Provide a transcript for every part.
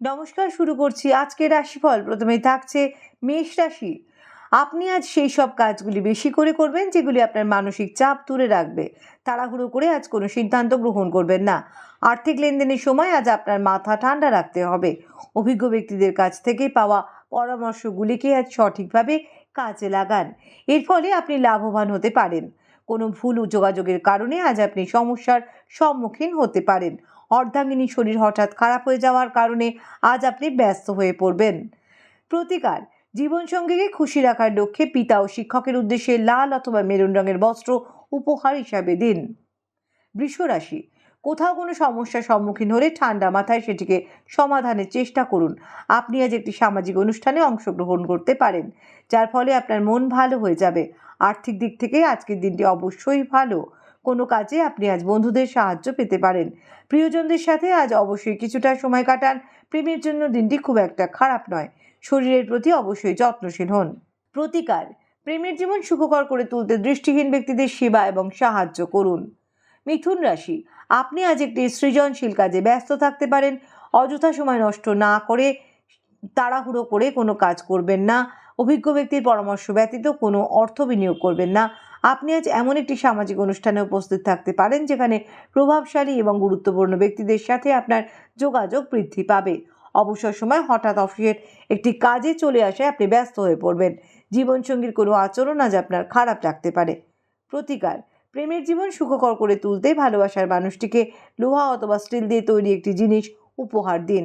নমস্কার, শুরু করছি আজকের রাশিফল। প্রথমেই থাকছে মেষ রাশি। আপনি আজ সেই সব কাজগুলি বেশি করে করবেন যেগুলি আপনার মানসিক চাপ দূরে রাখবে। তাড়াহুড়ো করে আজ কোনো সিদ্ধান্ত গ্রহণ করবেন না। আর্থিক লেনদেনের সময় আজ আপনার মাথা ঠান্ডা রাখতে হবে। অভিজ্ঞ ব্যক্তিদের কাছ থেকে পাওয়া পরামর্শগুলিকে আজ সঠিকভাবে কাজে লাগান। এর ফলে আপনি লাভবান হতে পারেন। কোনো ভুল যোগাযোগের কারণে আজ আপনি সমস্যার সম্মুখীন হতে পারেন। অর্ধাঙ্গিনী শরীর হঠাৎ খারাপ হয়ে যাওয়ার কারণে আজ আপনি ব্যস্ত হয়ে পড়বেন। প্রতিকার, জীবনসঙ্গীকে খুশি রাখার লক্ষ্যে পিতা ও শিক্ষকের উদ্দেশ্যে লাল অথবা মেরুন রঙের বস্ত্র উপহার হিসাবে দিন। বৃষ রাশি কোথাও কোনো সমস্যার সম্মুখীন হলে ঠান্ডা মাথায় সেটিকে সমাধানের চেষ্টা করুন। আপনি আজ একটি সামাজিক অনুষ্ঠানে অংশগ্রহণ করতে পারেন, যার ফলে আপনার মন ভালো হয়ে যাবে। আর্থিক দিক থেকে আজকের দিনটি অবশ্যই ভালো। কোনো কাজে আপনি আজ বন্ধুদের সাহায্য পেতে পারেন। প্রিয়জনদের সাথে আজ অবশ্যই কিছুটা সময় কাটান। প্রেমের জন্য দিনটি খুব একটা খারাপ নয়। শরীরের প্রতি অবশ্যই যত্নশীল হন। প্রতিকার, প্রেমের জীবন সুখকর করে তুলতে দৃষ্টিহীন ব্যক্তিদের সেবা এবং সাহায্য করুন। মিথুন রাশি আপনি আজ একটি সৃজনশীল কাজে ব্যস্ত থাকতে পারেন। অযথা সময় নষ্ট না করে তাড়াহুড়ো করে কোনো কাজ করবেন না। অভিজ্ঞ ব্যক্তির পরামর্শ ব্যতীত কোনো অর্থ বিনিয়োগ করবেন না। আপনি আজ এমন একটি সামাজিক অনুষ্ঠানে উপস্থিত থাকতে পারেন, যেখানে প্রভাবশালী এবং গুরুত্বপূর্ণ ব্যক্তিদের সাথে আপনার যোগাযোগ বৃদ্ধি পাবে। অবসর সময় হঠাৎ অফিসের একটি কাজে চলে আসায় আপনি ব্যস্ত হয়ে পড়বেন। জীবনসঙ্গীর কোনো আচরণ আজ আপনার খারাপ লাগতে পারে। প্রতিকার প্রেমের জীবন সুখকর করে তুলতে ভালোবাসার মানুষটিকে লোহা অথবা স্টিল দিয়ে তৈরি একটি জিনিস উপহার দিন।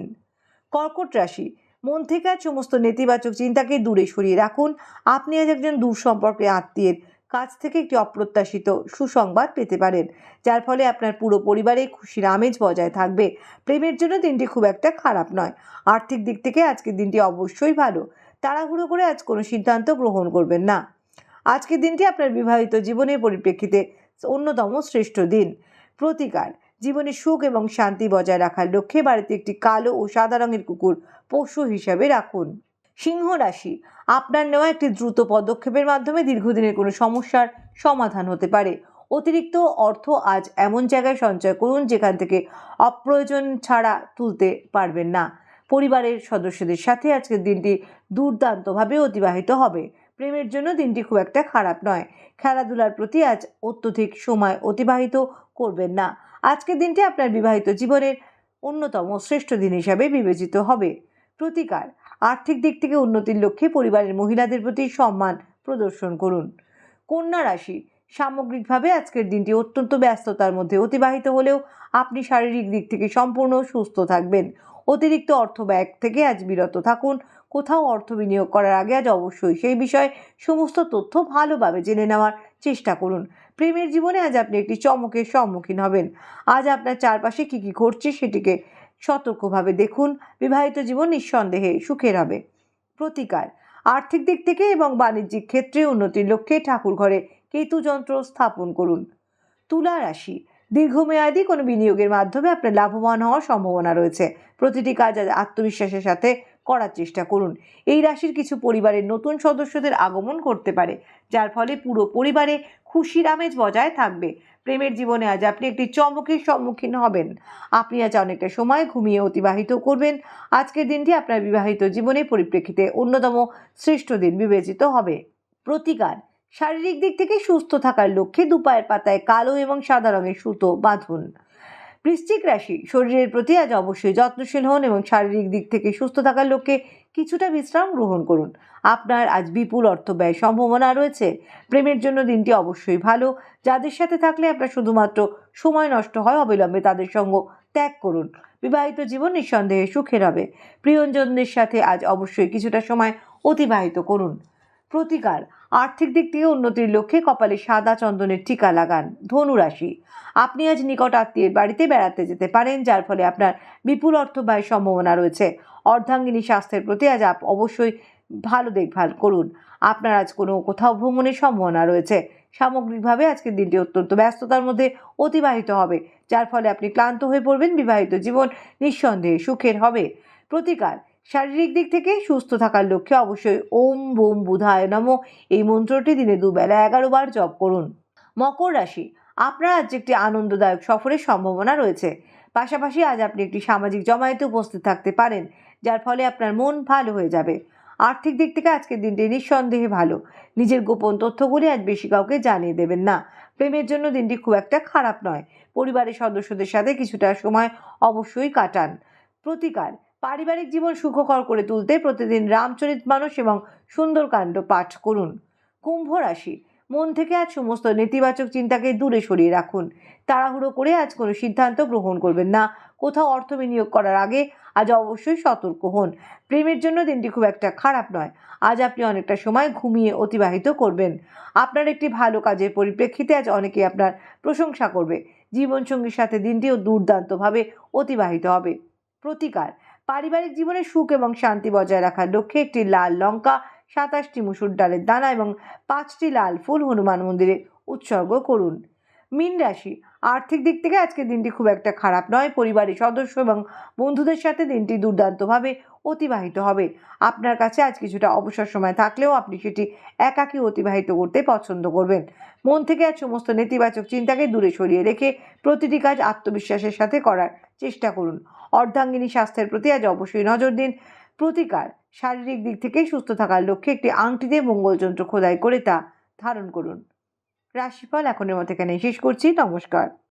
কর্কট রাশি, মন থেকে আজ সমস্ত নেতিবাচক চিন্তাকে দূরে সরিয়ে রাখুন। আপনি আজ একজন দূর সম্পর্কে আত্মীয়ের কাছ থেকে একটি অপ্রত্যাশিত সুসংবাদ পেতে পারেন, যার ফলে আপনার পুরো পরিবারে খুশির আমেজ বজায় থাকবে। প্রেমের জন্য দিনটি খুব একটা খারাপ নয়। আর্থিক দিক থেকে আজকের দিনটি অবশ্যই ভালো। তাড়াহুড়ো করে আজ কোনো সিদ্ধান্ত গ্রহণ করবেন না। আজকের দিনটি আপনার বিবাহিত জীবনের পরিপ্রেক্ষিতে অন্যতম শ্রেষ্ঠ দিন। প্রতিকার, জীবনে সুখ এবং শান্তি বজায় রাখার লক্ষ্যে বাড়িতে একটি কালো ও সাদা রঙের কুকুর পশু হিসাবে রাখুন। সিংহ রাশি, আপনার নেওয়া একটি দ্রুত পদক্ষেপের মাধ্যমে দীর্ঘদিনের কোনো সমস্যার সমাধান হতে পারে। অতিরিক্ত অর্থ আজ এমন জায়গায় সঞ্চয় করুন যেখান থেকে অপ্রয়োজন ছাড়া তুলতে পারবেন না। পরিবারের সদস্যদের সাথে আজকের দিনটি দুর্দান্তভাবে অতিবাহিত হবে। প্রেমের জন্য দিনটি খুব একটা খারাপ নয়। খেলাধুলার প্রতি আজ অত্যধিক সময় অতিবাহিত করবেন না। আজকের দিনটি আপনার বিবাহিত জীবনের অন্যতম শ্রেষ্ঠ দিন হিসাবে বিবেচিত হবে। প্রতিকার, আর্থিক দিক থেকে উন্নতির লক্ষ্যে পরিবারের মহিলাদের প্রতি সম্মান প্রদর্শন করুন। কন্যা রাশি, সামগ্রিকভাবে আজকের দিনটি অত্যন্ত ব্যস্ততার মধ্যে অতিবাহিত হলেও আপনি শারীরিক দিক থেকে সম্পূর্ণ সুস্থ থাকবেন। অতিরিক্ত অর্থ ব্যয় থেকে আজ বিরত থাকুন। কোথাও অর্থ বিনিয়োগ করার আগে আজ অবশ্যই সেই বিষয়ে সমস্ত তথ্য ভালোভাবে জেনে নেওয়ার চেষ্টা করুন। প্রেমের জীবনে আজ আপনি একটি চমকের সম্মুখীন হবেন। আজ আপনার চারপাশে কী কী ঘটছে সেটিকে সতর্কভাবে দেখুন। বিবাহিত জীবন নিঃসন্দেহে সুখের হবে। প্রতিকার, আর্থিক দিক থেকে এবং বাণিজ্যিক ক্ষেত্রে উন্নতির লক্ষ্যে ঠাকুর ঘরে কেতু যন্ত্র স্থাপন করুন। তুলা রাশি, দীর্ঘমেয়াদী কোনো বিনিয়োগের মাধ্যমে আপনার লাভবান হওয়ার সম্ভাবনা রয়েছে। প্রতিটি কাজ আত্মবিশ্বাসের সাথে করার চেষ্টা করুন। এই রাশির কিছু পরিবারের নতুন সদস্যদের আগমন করতে পারে, যার ফলে পুরো পরিবারে খুশির আমেজ বজায় থাকবে। প্রেমের জীবনে আজ আপনি একটি চমকের সম্মুখীন হবেন। আপনি আজ অনেকটা সময় ঘুমিয়ে অতিবাহিত করবেন। আজকের দিনটি আপনার বিবাহিত জীবনের পরিপ্রেক্ষিতে অন্যতম শ্রেষ্ঠ দিন বিবেচিত হবে। প্রতিকার, শারীরিক দিক থেকে সুস্থ থাকার লক্ষ্যে দুপায়ের পাতায় কালো এবং সাদা রঙের সুতো বাঁধুন। বৃশ্চিক রাশি, শরীরের প্রতি আজ অবশ্যই যত্নশীল হন এবং শারীরিক দিক থেকে সুস্থ থাকার লক্ষ্যে কিছুটা বিশ্রাম গ্রহণ করুন। আপনার আজ বিপুল অর্থ ব্যয় সম্ভাবনা রয়েছে। প্রেমের জন্য দিনটি অবশ্যই ভালো। যাদের সাথে থাকলে আপনার শুধুমাত্র সময় নষ্ট হয়, অবিলম্বে তাদের সঙ্গ ত্যাগ করুন। বিবাহিত জীবন নিঃসন্দেহে সুখের হবে। প্রিয়জনদের সাথে আজ অবশ্যই কিছুটা সময় অতিবাহিত করুন। প্রতিকার। আর্থিক দিক থেকে উন্নতির লক্ষ্যে কপালে সাদা চন্দনের টিকা লাগান ধনু রাশি আপনি আজ নিকট আত্মীয়ের বাড়িতে বেড়াতে যেতে পারেন, যার ফলে আপনার বিপুল অর্থ ব্যয়ের সম্ভাবনা রয়েছে। অর্ধাঙ্গিনী স্বাস্থ্যের প্রতি আজ আপ অবশ্যই ভালো দেখভাল করুন। আপনার আজ কোনো কোথাও ভ্রমণের সম্ভাবনা রয়েছে। সামগ্রিকভাবে আজকের দিনটি অত্যন্ত ব্যস্ততার মধ্যে অতিবাহিত হবে, যার ফলে আপনি ক্লান্ত হয়ে পড়বেন, বিবাহিত জীবন নিঃসন্দেহে সুখের হবে। প্রতিকার শারীরিক দিক থেকে সুস্থ থাকার লক্ষ্যে অবশ্যই ওম বোম বুধায় নম। এই মন্ত্রটি দিনে দুবেলা এগারো বার জপ করুন। মকর রাশি, আপনার আজ একটি আনন্দদায়ক সফরের সম্ভাবনা রয়েছে। পাশাপাশি আজ আপনি একটি সামাজিক জমায়েতে উপস্থিত থাকতে পারেন, যার ফলে আপনার মন ভালো হয়ে যাবে। আর্থিক দিক থেকে আজকের দিনটি নিঃসন্দেহে ভালো। নিজের গোপন তথ্যগুলি আজ বেশি কাউকে জানিয়ে দেবেন না। প্রেমের জন্য দিনটি খুব একটা খারাপ নয়। পরিবারের সদস্যদের সাথে কিছুটা সময় অবশ্যই কাটান। প্রতিকার পারিবারিক জীবন সুখকর করে তুলতে প্রতিদিন রামচরিত মানুষ এবং সুন্দরকাণ্ড পাঠ করুন। কুম্ভ রাশি, মন থেকে আজ সমস্ত নেতিবাচক চিন্তাকে দূরে সরিয়ে রাখুন। তাড়াহুড়ো করে আজ কোনো সিদ্ধান্ত গ্রহণ করবেন না। কোথাও অর্থ বিনিয়োগ করার আগে আজ অবশ্যই সতর্ক হন। প্রেমের জন্য দিনটি খুব একটা খারাপ নয়। আজ আপনি অনেকটা সময় ঘুমিয়ে অতিবাহিত করবেন। আপনার একটি ভালো কাজের পরিপ্রেক্ষিতে আজ অনেকে আপনার প্রশংসা করবে। জীবনসঙ্গীর সাথে দিনটিও দুর্দান্তভাবে অতিবাহিত হবে। প্রতিকার পারিবারিক জীবনে সুখ এবং শান্তি বজায় রাখার লক্ষ্যে একটি লাল লঙ্কা, সাতাশটি মুসুর ডালের দানা এবং পাঁচটি লাল ফুল হনুমান মন্দিরে উৎসর্গ করুন। মীন রাশি, আর্থিক দিক থেকে আজকের দিনটি খুব একটা খারাপ নয়। পরিবারের সদস্য এবং বন্ধুদের সাথে দিনটি দুর্দান্তভাবে অতিবাহিত হবে। আপনার কাছে আজ কিছুটা অবসর সময় থাকলেও আপনি সেটি একাকী অতিবাহিত করতে পছন্দ করবেন। মন থেকে আজ সমস্ত নেতিবাচক চিন্তাকে দূরে সরিয়ে রেখে প্রতিটি কাজ আত্মবিশ্বাসের সাথে করার চেষ্টা করুন। অর্ধাঙ্গিনী স্বাস্থ্যের প্রতি আজ অবশ্যই নজর দিন। প্রতিকার, শারীরিক দিক থেকে সুস্থ থাকার লক্ষ্যে একটি আংটিতে মঙ্গলযন্ত্র খোদাই করে তা ধারণ করুন। রাশিফল এখনের মতো এখানে শেষ করছি। নমস্কার।